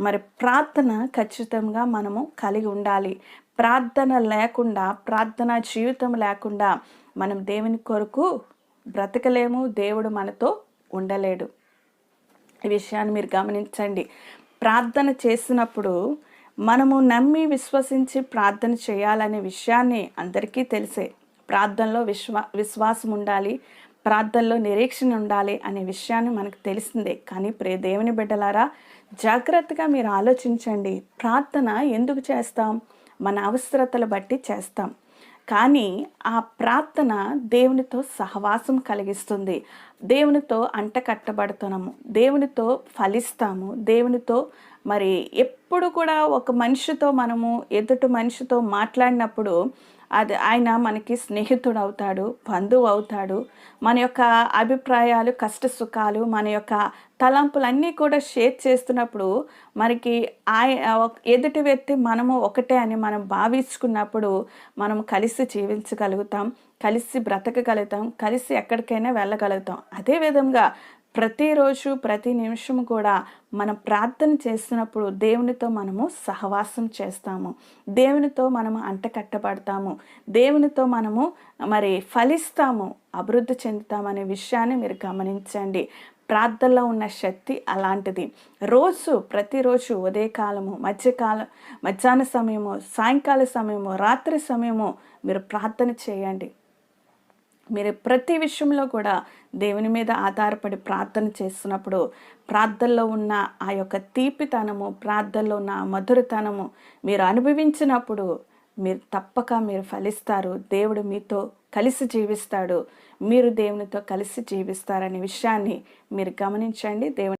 మరి ప్రార్థన ఖచ్చితంగా మనము కలిగి ఉండాలి. ప్రార్థన లేకుండా ప్రార్థన జీవితం లేకుండా మనం దేవుని కొరకు బ్రతకలేము దేవుడు మనతో ఉండలేడు. ఈ విషయాన్ని మీరు గమనించండి. ప్రార్థన చేసినప్పుడు మనము నమ్మి విశ్వసించి ప్రార్థన చేయాలనే విషయాన్ని అందరికీ తెలిసే. ప్రార్థనలో విశ్వా విశ్వాసం ఉండాలి ప్రార్థనలో నిరీక్షణ ఉండాలి అనే విషయాన్ని మనకు తెలిసిందే. కానీ ప్రే దేవుని బిడ్డలారా జాగ్రత్తగా మీరు ఆలోచించండి. ప్రార్థన ఎందుకు చేస్తాం? మన అవసరతలు బట్టి చేస్తాం. కానీ ఆ ప్రార్థన దేవునితో సహవాసం కలిగిస్తుంది. దేవునితో అంట కట్టబడుతున్నాము. దేవునితో ఫలిస్తాము. దేవునితో మరి ఎప్పుడు కూడా ఒక మనిషితో మనము ఎదుటి మనిషితో మాట్లాడినప్పుడు అది ఆయన మనకి స్నేహితుడు అవుతాడు బంధువు అవుతాడు మన యొక్క అభిప్రాయాలు కష్ట సుఖాలు మన యొక్క తలంపులన్నీ కూడా షేర్ చేస్తున్నప్పుడు మనకి ఆయ ఎదుటి వ్యక్తి మనము ఒకటే అని మనం భావించుకున్నప్పుడు మనం కలిసి జీవించగలుగుతాం కలిసి బ్రతకగలుగుతాం కలిసి ఎక్కడికైనా వెళ్ళగలుగుతాం. అదేవిధంగా ప్రతిరోజు ప్రతి నిమిషం కూడా మనం ప్రార్థన చేస్తున్నప్పుడు దేవునితో మనము సహవాసం చేస్తాము. దేవునితో మనము అంటకట్టబడతాము దేవునితో మనము మరి ఫలిస్తాము. అభివృద్ధి చెందుతామనే విషయాన్ని మీరు గమనించండి. ప్రార్థనలో ఉన్న శక్తి అలాంటిది. రోజు ప్రతిరోజు ఉదయకాలము మధ్యకాలం మధ్యాహ్న సమయము సాయంకాల సమయము రాత్రి సమయము మీరు ప్రార్థన చేయండి. మీరు ప్రతి విషయంలో కూడా దేవుని మీద ఆధారపడి ప్రార్థన చేస్తున్నప్పుడు ప్రార్థనలో ఉన్న ఆ యొక్క తీపితనము ప్రార్థనలో ఉన్న ఆ మధురతనము మీరు అనుభవించినప్పుడు మీరు తప్పక మీరు ఫలిస్తారు. దేవుడు మీతో కలిసి జీవిస్తాడు. మీరు దేవునితో కలిసి జీవిస్తారనే విషయాన్ని మీరు గమనించండి. దేవుని